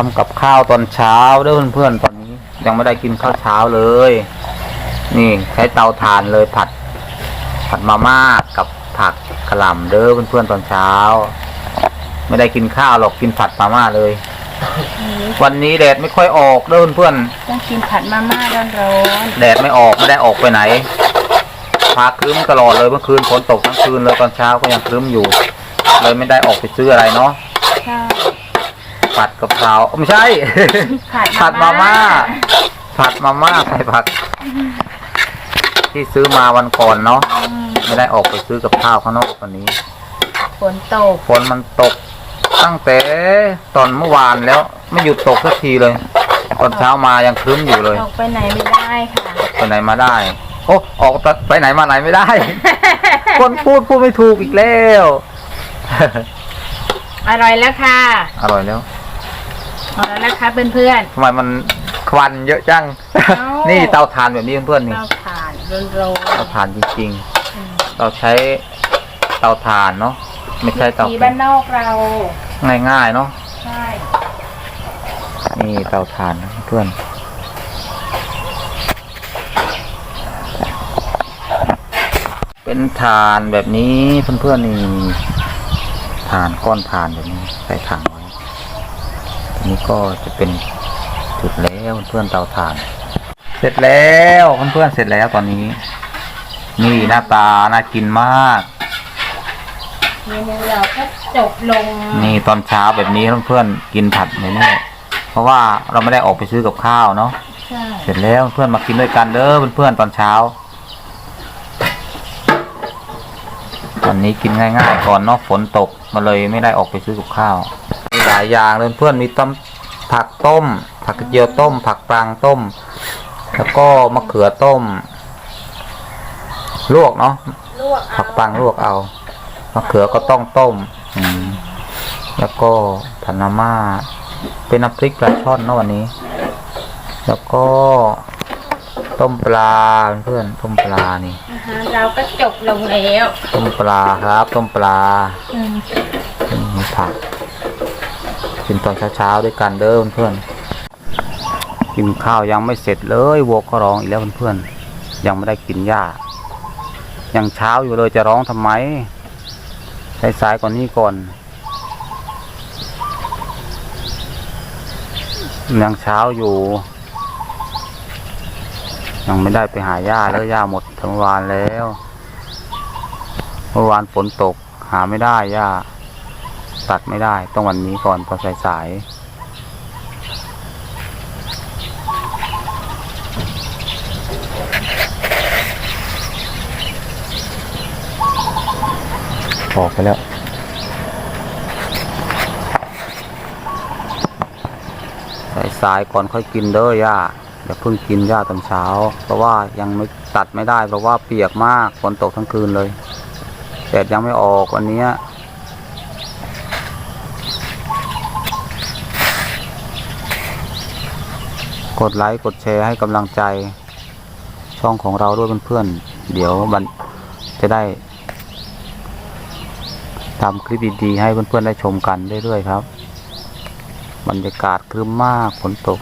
ทำกับข้าวตอนเช้าเด้อเพื่อนๆตอนนี้ ยังไม่ได้กินข้าวเช้าเลย นี่ใช้เตาถ่านเลยผัด ผัดมาม่ากับผักกระหล่ำเด้อเพื่อนๆตอนเช้า ไม่ได้กินข้าวหรอกกินผัดมาม่าเลย วันนี้แดดไม่ค่อยออกเด้อเพื่อนต้องกินผัดมาม่าร้อนๆแดดไม่ออกไม่ได้ออกไปไหนพาครึ้มตลอดเลยเมื่อคืนฝนตกทั้งคืนเลยตอนเช้าก็ยังครึ้มอยู่ เลยไม่ได้ออกไปซื้ออะไรเนาะๆใช่ ผัดกะเพราไม่ใช่ ผัดผัดมาม่า ผัดมาม่าใส่ผัก ที่ซื้อมาวันก่อนเนาะอืมไม่ได้ออกไปซื้อกับข้าวข้างนอกวันนี้ ฝนตกฝนมันตกตั้งแต่ตอนเมื่อวานแล้ว ไม่หยุดตกสักทีเลย ตอนเช้ามายังครึ้มอยู่เลย ออกไปไหนไม่ได้ค่ะ ไปไหนมาได้ โอ้ออกไปไหนมาไหนไม่ได้ คนพูดพูดไม่ถูกอีกแล้ว อร่อยแล้วค่ะ อร่อยแล้ว อร่อยแล้วค่ะเพื่อนทำไมมันควันเยอะจังเอ้านี่เตาถ่านแบบนี้เพื่อนๆๆนี่ เราผ่านร้อนเตาถ่านจริงๆอืมๆเราใช้เตาถ่านเนาะ ไม่ใช่เตาวิถีบ้านนอกเรา ง่ายๆเนาะ ใช่ นี่เตาถ่านนะเพื่อน เป็นถ่านแบบนี้เพื่อนๆนี่ถ่านก้อนถ่านแบบนี้ใส่ถังไว้ที นี้ก็จะเป็นจุดแล้วเพื่อนๆเตาถ่าน เสร็จแล้วเพื่อนๆเสร็จแล้วตอนนี้ นี่หน้าตาน่ากินมากเมนูเราก็จบลง นี่ตอนเช้าแบบนี้เพื่อนๆกินผัดแบบนี้เพราะว่าเราไม่ได้ออกไปซื้อกับข้าวเนาะใช่เสร็จแล้วเพื่อนมากินด้วยกันเด้อเพื่อนๆตอนเช้า ตอนนี้กินง่ายๆก่อนเนาะฝนตกมาเลยไม่ได้ออกไปซื้อกับข้าวมี หลายอย่างเลยเพื่อนมีต้มผักต้ม ผักกระเจียวต้ม ผักปรางต้ม แล้วก็มะเขือต้ม ลวกเนาะลวกเอาผักปังลวกเอามะเขือก็ต้องต้มอืมแล้วก็ผัดมาม่าเป็นน้ำพริกปลาช่อนเนาะวันนี้ แล้วก็ต้มปลาเพื่อนต้มปลานี่อาหารเราก็จบลงแล้ว ต้มปลาครับ ต้มปลาอืมอืมมีผัก กินตอนเช้าๆด้วยกันเด้อเพื่อนกินข้าวยังไม่เสร็จเลยวัวก็ร้องอีกแล้วเพื่อนยังไม่ได้กินหญ้ายังเช้าอยู่เลยจะร้องทำไมสายๆก่อนนี้ก่อนยังเช้าอยู่ ยังไม่ได้ไปหาหญ้าแล้วหญ้าหมดทั้งวันแล้วเมื่อวานฝนตกหาไม่ได้หญ้า ตัดไม่ได้ ต้องวันนี้ก่อนพอสายๆออกไปแล้วสายๆก่อนค่อยกินเด้อย่าอย่าเพิ่งกินหญ้าตอนเช้า เพราะว่ายังไม่ตัดไม่ได้เพราะว่าเปียกมากฝนตกทั้งคืนเลยแดดยังไม่ออกวันนี้ กดไลค์กดแชร์ให้กำลังใจช่องของเราด้วยเพื่อนๆ เดี๋ยวมันจะได้ทำคลิปดีๆให้เพื่อนๆ ได้ชมกันเรื่อยๆครับ บรรยากาศครึ้มมากฝนตก